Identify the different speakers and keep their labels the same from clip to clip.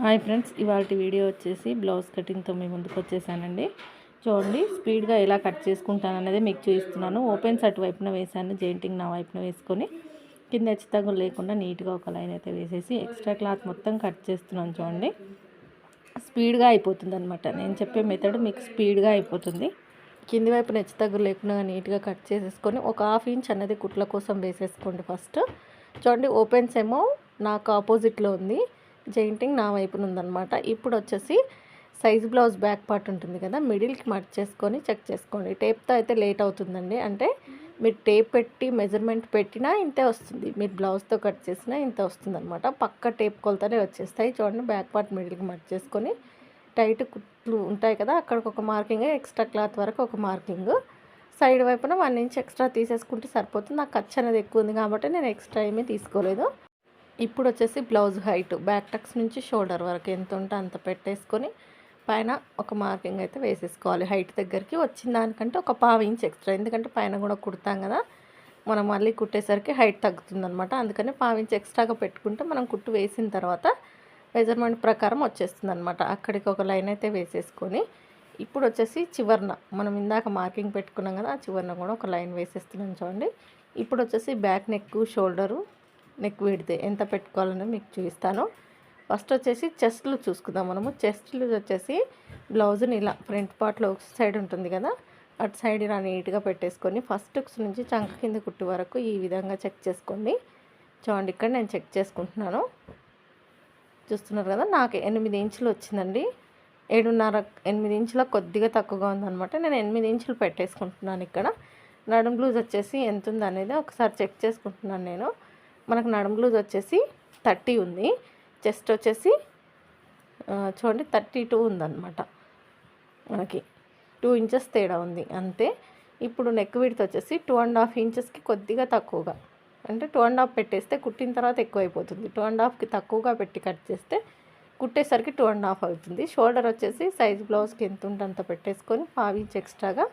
Speaker 1: Hi friends ఇవాళ video వచ్చేసి blouse కటింగ్తో మీ ముందుకు వచ్చేసానండి. చూడండి స్పీడ్గా ఎలా కట్ చేసుకుంటాను అనేది మీకు చూపిస్తున్నాను. ఓపెన్స్ అటువైపున వేసాను జెయింటింగ్ నా వైపున వేసుకొని. కింద హెచ్చుతగ్గులు లేకుండా నీట్గా ఒక లైన్ అయితే వేసేసి ఎక్స్ట్రా క్లాత్ మొత్తం కట్ చేస్తున్నాను చూడండి. స్పీడ్గా అయిపోతుంది అనమాట నేను చెప్పే మెథడ్ మీకు స్పీడ్గా అయిపోతుంది. కింది వైపున హెచ్చుతగ్గులు లేకుండా నీట్గా కట్ చేసేసుకొని ఒక హాఫ్ ఇంచ్ అనేది కుట్ల కోసం వేసేసుకోండి ఫస్ట్. చూడండి ఓపెన్స్ ఏమో నాకు ఆపోజిట్లో ఉంది. జెయింటింగ్ నా వైపున ఉందన్నమాట ఇప్పుడు వచ్చేసి సైజ్ బ్లౌజ్ బ్యాక్ పార్ట్ ఉంటుంది కదా మిడిల్కి మట్ చేసుకొని చెక్ చేసుకోండి. టేప్తో అయితే లేట్ అవుతుందండి. అంటే మీరు టేప్ పెట్టి మెజర్మెంట్ పెట్టినా ఇంతే వస్తుంది. మీరు బ్లౌజ్తో కట్ చేసినా ఇంత వస్తుంది అనమాట పక్క టేప్ కొలతనే వచ్చేస్తాయి. చూడండి బ్యాక్ పార్ట్ మిడిల్కి మట్ చేసుకొని టైట్ కుట్లు ఉంటాయి కదా అక్కడికి ఒక మార్కింగ్ ఎక్స్ట్రా క్లాత్ వరకు ఒక మార్కింగ్. సైడ్ వైపున వన్ ఇంచ్ ఎక్స్ట్రా తీసేసుకుంటే సరిపోతుంది. నాకు ఖర్చు అనేది ఎక్కువ ఉంది కాబట్టి నేను ఎక్స్ట్రా ఏమీ తీసుకోలేదు. ఇప్పుడు వచ్చేసి బ్లౌజ్ హైట్. బ్యాక్ టక్స్ నుంచి షోల్డర్ వరకు ఎంత ఉంటే అంత పెట్టేసుకొని పైన ఒక మార్కింగ్ అయితే వేసేసుకోవాలి. హైట్ దగ్గరికి వచ్చిన దానికంటే ఒక పావు ఇంచ్ ఎక్స్ట్రా. ఎందుకంటే పైన కూడా కుడతాం కదా. మనం మళ్ళీ కుట్టేసరికి హైట్ తగ్గుతుందనమాట అందుకని పావు ఇంచ్ ఎక్స్ట్రాగా పెట్టుకుంటే మనం కుట్టు వేసిన తర్వాత మెజర్మెంట్ ప్రకారం వచ్చేస్తుంది అనమాట అక్కడికి ఒక లైన్ అయితే వేసేసుకొని ఇప్పుడు వచ్చేసి చివరన. మనం ఇందాక మార్కింగ్ పెట్టుకున్నాం కదా ఆ చివరన కూడా ఒక లైన్ వేసేస్తున్నాం చూడండి. ఇప్పుడు వచ్చేసి బ్యాక్ నెక్ షోల్డరు నెక్ విడితే ఎంత పెట్టుకోవాలని మీకు చూపిస్తాను. ఫస్ట్ వచ్చేసి చెస్ట్లు చూసుకుందాం మనము. చెస్ట్లు వచ్చేసి బ్లౌజ్ని ఇలా ఫ్రంట్ పార్ట్లో ఒక సైడ్ ఉంటుంది కదా అటు సైడ్ ఇలా నీట్గా పెట్టేసుకొని ఫస్ట్ నుంచి చంక కింద కుట్టు వరకు ఈ విధంగా చెక్ చేసుకోండి. చూడండి ఇక్కడ నేను చెక్ చేసుకుంటున్నాను. చూస్తున్నారు కదా నాకు ఎనిమిది ఇంచులు వచ్చిందండి. ఏడున్నర ఎనిమిది ఇంచుల కొద్దిగా తక్కువగా ఉందన్నమాట. నేను ఎనిమిది ఇంచులు పెట్టేసుకుంటున్నాను ఇక్కడ. నడుం బ్లూజ్ వచ్చేసి ఎంత ఉంది అనేది ఒకసారి చెక్ చేసుకుంటున్నాను నేను. మనకు నడుము లూజ్ వచ్చేసి థర్టీ ఉంది. చెస్ట్ వచ్చేసి చూడండి థర్టీ టూ ఉందన్నమాట. మనకి టూ ఇంచెస్ తేడా ఉంది. అంతే. ఇప్పుడు నెక్ విడ్త్ వచ్చేసి టూ అండ్ హాఫ్ ఇంచెస్కి కొద్దిగా తక్కువగా. అంటే టూ అండ్ హాఫ్ పెట్టేస్తే కుట్టిన తర్వాత ఎక్కువైపోతుంది. టూ అండ్ హాఫ్కి తక్కువగా పెట్టి కట్ చేస్తే కుట్టేసరికి టూ అండ్ హాఫ్ అవుతుంది. షోల్డర్ వచ్చేసి సైజ్ బ్లౌజ్కి ఎంత ఉంటే అంత పెట్టేసుకొని ఫావ్ ఇంచ్ ఎక్స్ట్రాగా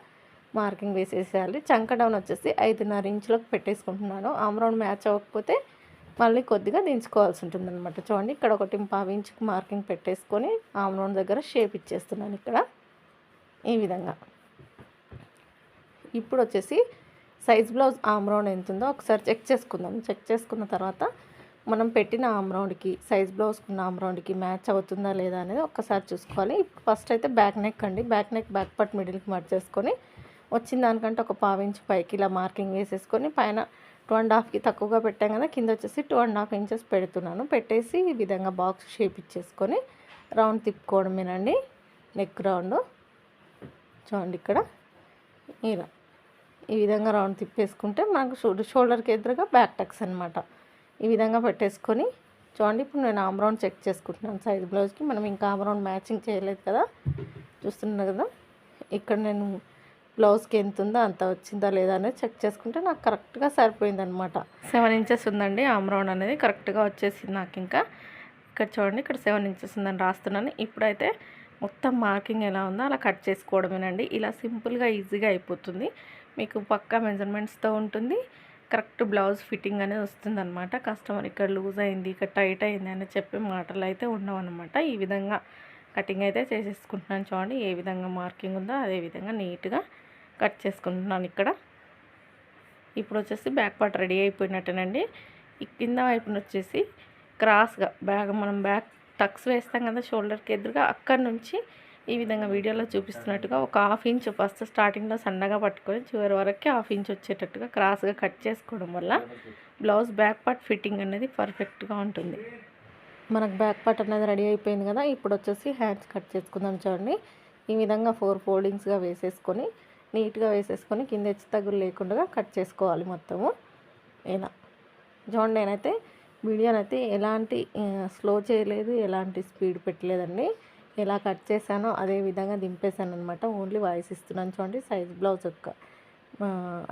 Speaker 1: మార్కింగ్ వేసేసేయాలి. చంక డౌన్ వచ్చేసి ఐదున్నర ఇంచులకు పెట్టేసుకుంటున్నాను. ఆమ్రౌండ్ మ్యాచ్ అవ్వకపోతే మళ్ళీ కొద్దిగా దించుకోవాల్సి ఉంటుంది అనమాట చూడండి ఇక్కడ ఒకటి పావు ఇంచుకి మార్కింగ్ పెట్టేసుకొని ఆమ్రౌండ్ దగ్గర షేప్ ఇచ్చేస్తున్నాను ఇక్కడ. ఈ విధంగా. ఇప్పుడు వచ్చేసి సైజ్ బ్లౌజ్ ఆమ్రౌండ్ ఎంత ఉందో ఒకసారి చెక్ చేసుకుందాం. చెక్ చేసుకున్న తర్వాత మనం పెట్టిన ఆమ్రౌండ్కి సైజ్ బ్లౌజ్కున్న ఆమ్రౌండ్కి మ్యాచ్ అవుతుందా లేదా అనేది ఒక్కసారి చూసుకోవాలి. ఫస్ట్ అయితే బ్యాక్ నెక్ అండి. బ్యాక్ నెక్ బ్యాక్ పట్ మిడిల్కి మార్చేసుకొని వచ్చిన దానికంటే ఒక పావు పైకి ఇలా మార్కింగ్ వేసేసుకొని పైన టూ అండ్ హాఫ్కి తక్కువగా పెట్టాం కదా కింద వచ్చేసి టూ అండ్ హాఫ్ ఇంచెస్ పెడుతున్నాను. పెట్టేసి ఈ విధంగా బాక్స్ షేప్ ఇచ్చేసుకొని రౌండ్ తిప్పుకోవడమేనండి నెక్ రౌండ్. చూడండి ఇక్కడ. ఇలా. ఈ విధంగా రౌండ్ తిప్పేసుకుంటే మనకు షోల్డర్కి ఎదురుగా బ్యాక్ టక్స్ అనమాట ఈ విధంగా పెట్టేసుకొని చూడండి ఇప్పుడు నేను ఆమ్ రౌండ్ చెక్ చేసుకుంటున్నాను సైజ్ బ్లౌజ్కి. మనం ఇంకా ఆమ్ రౌండ్ మ్యాచింగ్ చేయలేదు కదా చూస్తున్నారు కదా. ఇక్కడ నేను బ్లౌజ్కి ఎంత ఉందో అంత వచ్చిందా లేదా అనేది చెక్ చేసుకుంటే నాకు కరెక్ట్గా సరిపోయింది అనమాట సెవెన్ ఇంచెస్ ఉందండి. ఆమ్రౌండ్ అనేది కరెక్ట్గా వచ్చేసింది నాకు ఇంకా. ఇక్కడ చూడండి ఇక్కడ సెవెన్ ఇంచెస్ ఉందని రాస్తున్నాను. ఇప్పుడైతే మొత్తం మార్కింగ్ ఎలా ఉందో అలా కట్ చేసుకోవడమేనండి. ఇలా సింపుల్గా ఈజీగా అయిపోతుంది. మీకు పక్కా మెజర్మెంట్స్తో ఉంటుంది. కరెక్ట్ బ్లౌజ్ ఫిట్టింగ్ అనేది వస్తుంది అనమాట కస్టమర్ ఇక్కడ లూజ్ అయింది ఇక్కడ టైట్ అయింది అని చెప్పి మాటలు అయితే ఉండవన్నమాట. ఈ విధంగా కటింగ్ అయితే చేసేసుకుంటున్నాను చూడండి. ఏ విధంగా మార్కింగ్ ఉందో అదే విధంగా నీట్గా కట్ చేసుకుంటున్నాను ఇక్కడ. ఇప్పుడు వచ్చేసి బ్యాక్ పార్ట్ రెడీ అయిపోయినట్టేనండి. ఈ కింద వైపున వచ్చేసి క్రాస్గా బ్యాగ్ మనం బ్యాక్ టక్స్ వేస్తాం కదా షోల్డర్కి ఎదురుగా అక్కడి నుంచి ఈ విధంగా వీడియోలో చూపిస్తున్నట్టుగా ఒక హాఫ్ ఇంచ్ ఫస్ట్ స్టార్టింగ్లో సన్నగా పట్టుకొని చివరి వరకు హాఫ్ ఇంచ్ వచ్చేటట్టుగా క్రాస్గా కట్ చేసుకోవడం వల్ల బ్లౌజ్ బ్యాక్ పార్ట్ ఫిట్టింగ్ అనేది పర్ఫెక్ట్గా ఉంటుంది. మనకు బ్యాక్ పార్ట్ అనేది రెడీ అయిపోయింది కదా ఇప్పుడు వచ్చేసి హ్యాండ్స్ కట్ చేసుకుందాం చూడండి. ఈ విధంగా ఫోర్ ఫోల్డింగ్స్గా వేసేసుకొని నీట్గా వేసేసుకొని కింద హెచ్చు తగ్గులు లేకుండా కట్ చేసుకోవాలి మొత్తము. ఇలా చూడండి నేనైతే వీడియోనైతే ఎలాంటి స్లో చేయలేదు ఎలాంటి స్పీడ్ పెట్టలేదండి. ఎలా కట్ చేశానో అదే విధంగా దింపేశాను అనమాట ఓన్లీ వాయిస్ ఇస్తున్నాను చూడండి సైజ్ బ్లౌజ్ యొక్క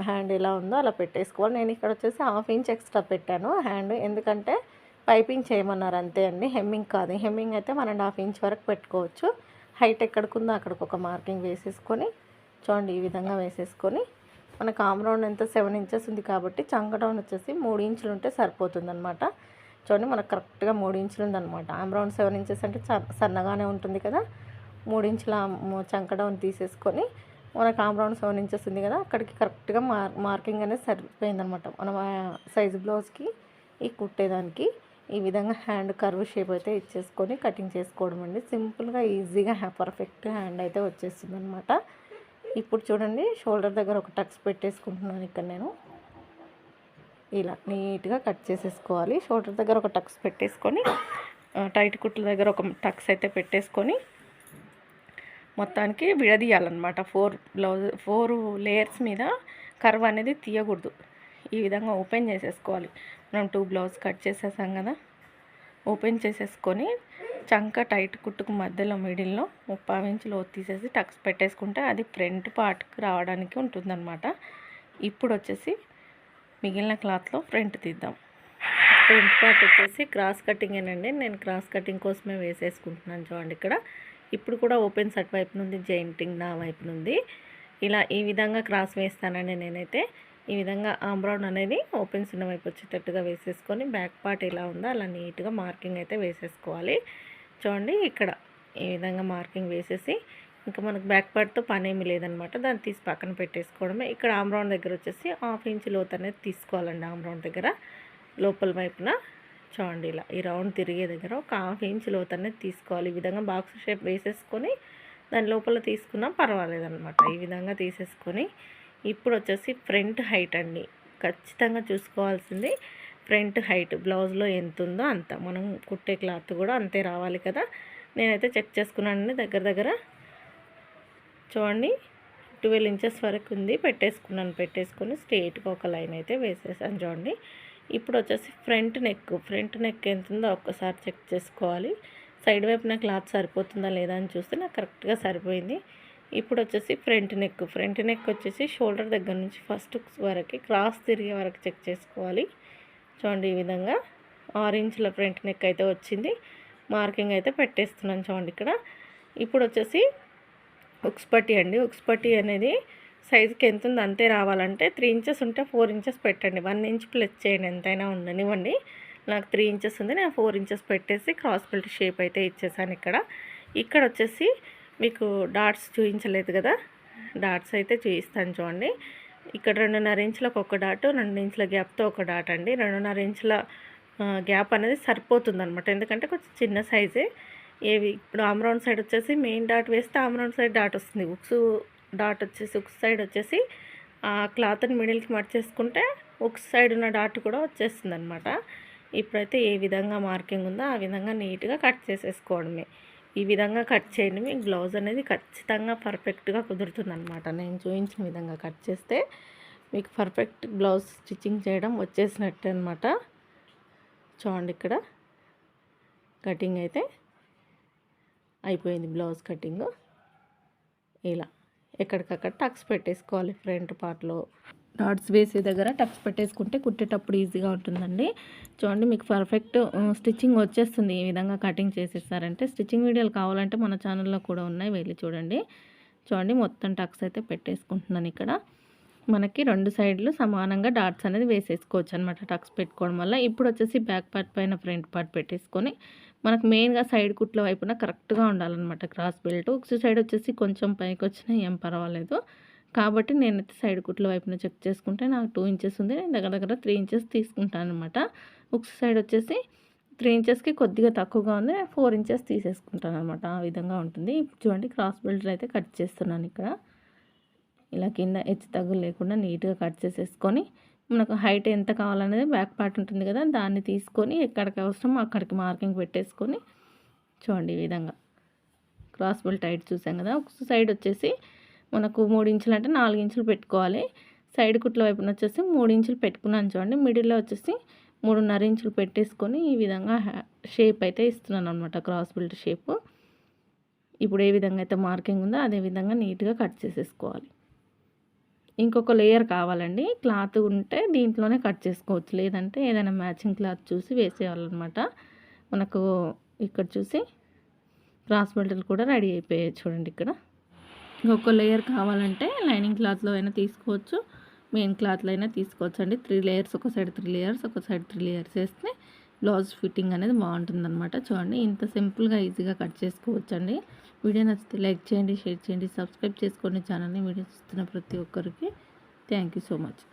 Speaker 1: హ్యాండ్ ఎలా ఉందో అలా పెట్టేసుకోవాలి. నేను ఇక్కడ వచ్చేసి హాఫ్ ఇంచ్ ఎక్స్ట్రా పెట్టాను హ్యాండ్. ఎందుకంటే పైపింగ్ చేయమన్నారు అంతే అండి. హెమ్మింగ్ కాదు. హెమ్మింగ్ అయితే వన్ అండ్ హాఫ్ ఇంచ్ వరకు పెట్టుకోవచ్చు. హైట్ ఎక్కడికి ఉందో అక్కడికి ఒక మార్కింగ్ వేసేసుకొని చూడండి ఈ విధంగా వేసేసుకొని మనకు ఆమ్ ఎంత సెవెన్ ఇంచెస్ ఉంది కాబట్టి చంక డౌన్ వచ్చేసి మూడు ఇంచులు ఉంటే సరిపోతుంది అనమాట చూడండి మనకు కరెక్ట్గా మూడు ఇంచులు ఉందన్నమాట. ఆమ్రౌండ్ సెవెన్ ఇంచెస్ అంటే చ- సన్నగానే ఉంటుంది కదా. మూడు ఇంచుల చంకడౌన్ చంక డౌన్ తీసేసుకొని మనకు ఆమ్రౌండ్ సెవెన్ ఇంచెస్ ఉంది కదా అక్కడికి కరెక్ట్గా మార్ మార్కింగ్ అనేది సరిపోయిందనమాట మనం సైజు బ్లౌజ్కి ఈ కుట్టేదానికి ఈ విధంగా హ్యాండ్ కర్వ్ షేప్ అయితే ఇచ్చేసుకొని కటింగ్ చేసుకోవడం అండి. సింపుల్గా ఈజీగా పర్ఫెక్ట్ హ్యాండ్ అయితే వచ్చేస్తుంది అనమాట ఇప్పుడు చూడండి షోల్డర్ దగ్గర ఒక టక్స్ పెట్టేసుకుంటున్నాను ఇక్కడ నేను. ఇలా నీట్గా కట్ చేసేసుకోవాలి. షోల్డర్ దగ్గర ఒక టక్స్ పెట్టేసుకొని టైట్ కుట్ల దగ్గర ఒక టక్స్ అయితే పెట్టేసుకొని మొత్తానికి విడదీయాలన్నమాట. ఫోర్ బ్లౌజ్ ఫోర్ లేయర్స్ మీద కర్వ్ అనేది తీయకూడదు. ఈ విధంగా ఓపెన్ చేసేసుకోవాలి. మనం టూ బ్లౌజ్ కట్ చేసేసాం కదా. ఓపెన్ చేసేసుకొని చంక టైట్ కుట్టుకు మధ్యలో మిడిల్లో ముప్పావు ఇంచులు తీసేసి టక్స్ పెట్టేసుకుంటే అది ఫ్రంట్ పార్ట్కి రావడానికి ఉంటుందన్నమాట. ఇప్పుడు వచ్చేసి మిగిలిన క్లాత్లో ఫ్రంట్ తీద్దాం. ఫ్రంట్ పార్ట్ వచ్చేసి క్రాస్ కటింగేనండి. నేను క్రాస్ కటింగ్ కోసమే వేసేసుకుంటున్నాను చూడండి ఇక్కడ. ఇప్పుడు కూడా ఓపెన్ సట్ వైపు నుండి జెయింటింగ్ నా వైపు నుండి. ఇలా ఈ విధంగా క్రాస్ వేస్తానండి నేనైతే. ఈ విధంగా ఆంబ్రౌన్ అనేది ఓపెన్స్ ఉన్న వైపు వచ్చేటట్టుగా వేసేసుకొని బ్యాక్ పార్ట్ ఎలా ఉందో అలా నీట్గా మార్కింగ్ అయితే వేసేసుకోవాలి. చూడండి ఇక్కడ ఈ విధంగా మార్కింగ్ వేసేసి ఇంకా మనకు బ్యాక్ పార్ట్తో పని ఏమి లేదనమాట. దాన్ని తీసి పక్కన పెట్టేసుకోవడమే. ఇక్కడ ఆమ్రౌండ్ దగ్గర వచ్చేసి హాఫ్ ఇంచ్ లోత్ అనేది తీసుకోవాలండి ఆమ్రౌండ్ దగ్గర. లోపల వైపున చూడండి ఇలా ఈ రౌండ్ తిరిగే దగ్గర ఒక హాఫ్ ఇంచ్ లోత్ అనేది తీసుకోవాలి. ఈ విధంగా బాక్స్ షేప్ వేసేసుకొని దాని లోపల తీసుకున్నా పర్వాలేదనమాట. ఈ విధంగా తీసేసుకొని ఇప్పుడు వచ్చేసి ఫ్రంట్ హైట్ అండి. ఖచ్చితంగా చూసుకోవాల్సింది ఫ్రంట్ హైట్. బ్లౌజ్లో ఎంత ఉందో అంత. మనం కుట్టే క్లాత్ కూడా అంతే రావాలి కదా. నేనైతే చెక్ చేసుకున్నానండి దగ్గర దగ్గర. చూడండి ట్వెల్వ్ ఇంచెస్ వరకు ఉంది. పెట్టేసుకున్నాను. పెట్టేసుకుని స్ట్రేట్గా ఒక లైన్ అయితే వేసేసాను చూడండి. ఇప్పుడు వచ్చేసి ఫ్రంట్ నెక్. ఫ్రంట్ నెక్ ఎంత ఉందో ఒక్కసారి చెక్ చేసుకోవాలి. సైడ్ వైపున క్లాత్ సరిపోతుందా లేదా అని చూస్తే నాకు కరెక్ట్గా సరిపోయింది. ఇప్పుడు వచ్చేసి ఫ్రంట్ నెక్. ఫ్రంట్ నెక్ వచ్చేసి షోల్డర్ దగ్గర నుంచి ఫస్ట్ వరకు క్రాస్ తిరిగే వరకు చెక్ చేసుకోవాలి. చూడండి ఈ విధంగా ఆరు ఫ్రంట్ నెక్ అయితే వచ్చింది. మార్కింగ్ అయితే పెట్టేస్తున్నాను చూడండి ఇక్కడ. ఇప్పుడు వచ్చేసి ఉక్స్పట్టి అండి. ఉక్స్పట్టి అనేది సైజుకి ఎంత ఉంది అంతే రావాలంటే త్రీ ఇంచెస్ ఉంటే ఫోర్ ఇంచెస్ పెట్టండి. వన్ ఇంచ్ ప్లస్ చేయండి ఎంతైనా ఉండనివ్వండి. నాకు త్రీ ఇంచెస్ ఉంది నేను ఫోర్ ఇంచెస్ పెట్టేసి క్రాస్ బెల్ట్ షేప్ అయితే ఇచ్చేసాను ఇక్కడ. ఇక్కడ వచ్చేసి మీకు డాట్స్ చూపించలేదు కదా? డాట్స్ అయితే చూపిస్తాను చూడండి. ఇక్కడ రెండున్నర ఇంచులకు ఒక డాట్ రెండు ఇంచుల గ్యాప్తో ఒక డాట్ అండి. రెండున్నర ఇంచుల గ్యాప్ అనేది సరిపోతుంది అనమాట ఎందుకంటే కొంచెం చిన్న సైజే. ఏవి ఇప్పుడు ఆమ్రౌండ్ సైడ్ వచ్చేసి మెయిన్ డాట్ వేస్తే ఆమ్రౌండ్ సైడ్ డాట్ వస్తుంది. ఉక్స్ డాట్ వచ్చేసి ఉక్స్ సైడ్ వచ్చేసి ఆ క్లాత్ని మిడిల్కి మర్చేసుకుంటే ఉక్స్ సైడ్ ఉన్న డాట్ కూడా వచ్చేస్తుంది అనమాట ఇప్పుడైతే ఏ విధంగా మార్కింగ్ ఉందో ఆ విధంగా నీట్గా కట్ చేసేసుకోవడమే. ఈ విధంగా కట్ చేయండి. మీకు బ్లౌజ్ అనేది ఖచ్చితంగా పర్ఫెక్ట్గా కుదురుతుంది అనమాట నేను చూపించిన విధంగా కట్ చేస్తే మీకు పర్ఫెక్ట్ బ్లౌజ్ స్టిచ్చింగ్ చేయడం వచ్చేసినట్టే అనమాట చూడండి ఇక్కడ కటింగ్ అయితే అయిపోయింది బ్లౌజ్ కటింగ్. ఇలా ఎక్కడికక్కడ టక్స్ పెట్టేసుకోవాలి ఫ్రంట్ పార్ట్లో. డాట్స్ వేసే దగ్గర టక్స్ పెట్టేసుకుంటే కుట్టేటప్పుడు ఈజీగా ఉంటుందండి. చూడండి మీకు పర్ఫెక్ట్ స్టిచ్చింగ్ వచ్చేస్తుంది. ఈ విధంగా కటింగ్ చేసేసారంటే స్టిచ్చింగ్ వీడియోలు కావాలంటే మన ఛానల్లో కూడా ఉన్నాయి. వెళ్ళి చూడండి. చూడండి మొత్తం టక్స్ అయితే పెట్టేసుకుంటున్నాను ఇక్కడ. మనకి రెండు సైడ్లు సమానంగా డాట్స్ అనేది వేసేసుకోవచ్చు అనమాట టక్స్ పెట్టుకోవడం వల్ల. ఇప్పుడు వచ్చేసి బ్యాక్ పార్ట్ పైన ఫ్రంట్ పార్ట్ పెట్టేసుకొని మనకు మెయిన్గా సైడ్ కుట్ల వైపున కరెక్ట్గా ఉండాలన్నమాట క్రాస్ బెల్ట్. ఒక సైడ్ వచ్చేసి కొంచెం పైకి వచ్చినా ఏం పర్వాలేదు. కాబట్టి నేనైతే సైడ్ కుట్ల వైపున చెక్ చేసుకుంటే నాకు టూ ఇంచెస్ ఉంది. నేను దగ్గర దగ్గర త్రీ ఇంచెస్ తీసుకుంటాను అనమాట ఒక సైడ్ వచ్చేసి త్రీ ఇంచెస్కి కొద్దిగా తక్కువగా ఉంది. నేను ఫోర్ ఇంచెస్ తీసేసుకుంటాను అనమాట ఆ విధంగా ఉంటుంది. చూడండి క్రాస్ బెల్ట్ అయితే కట్ చేస్తున్నాను ఇక్కడ. ఇలా కింద హెచ్చు తగ్గులు లేకుండా నీట్గా కట్ చేసేసుకొని మనకు హైట్ ఎంత కావాలనేది బ్యాక్ పార్ట్ ఉంటుంది కదా దాన్ని తీసుకొని ఎక్కడికి అవసరమో అక్కడికి మార్కింగ్ పెట్టేసుకొని చూడండి ఈ విధంగా. క్రాస్ బెల్ట్ టైట్ చూసాం కదా ఒక సైడ్ వచ్చేసి మనకు మూడు ఇంచులు అంటే నాలుగు ఇంచులు పెట్టుకోవాలి. సైడ్ కుట్ల వైపున వచ్చేసి మూడు ఇంచులు పెట్టుకున్నాను చూడండి. మిడిల్లో వచ్చేసి మూడున్నర ఇంచులు పెట్టేసుకొని ఈ విధంగా షేప్ అయితే ఇస్తున్నాను అనమాట క్రాస్ బిల్ట్ షేప్. ఇప్పుడు ఏ విధంగా అయితే మార్కింగ్ ఉందో అదే విధంగా నీట్గా కట్ చేసేసుకోవాలి. ఇంకొక లేయర్ కావాలండి. క్లాత్ ఉంటే దీంట్లోనే కట్ చేసుకోవచ్చు. లేదంటే ఏదైనా మ్యాచింగ్ క్లాత్ చూసి వేసేయాలన్నమాట. మనకు ఇక్కడ చూసి క్రాస్ బెల్ట్లు కూడా రెడీ అయిపోయాయి చూడండి ఇక్కడ. ఇంకొక లేయర్ కావాలంటే లైనింగ్ క్లాత్లో అయినా తీసుకోవచ్చు. మెయిన్ క్లాత్లో అయినా తీసుకోవచ్చు అండి. త్రీ లేయర్స్ ఒక సైడ్ త్రీ లేయర్స్ ఒక సైడ్ త్రీ లేయర్స్ వేస్తే బ్లౌజ్ ఫిట్టింగ్ అనేది బాగుంటుందన్నమాట. చూడండి ఇంత సింపుల్గా ఈజీగా కట్ చేసుకోవచ్చండి. వీడియో నచ్చితే లైక్ చేయండి షేర్ చేయండి సబ్స్క్రైబ్ చేసుకోండి ఛానల్ని. వీడియో చూస్తున్న ప్రతి ఒక్కరికి థ్యాంక్ యూ సో మచ్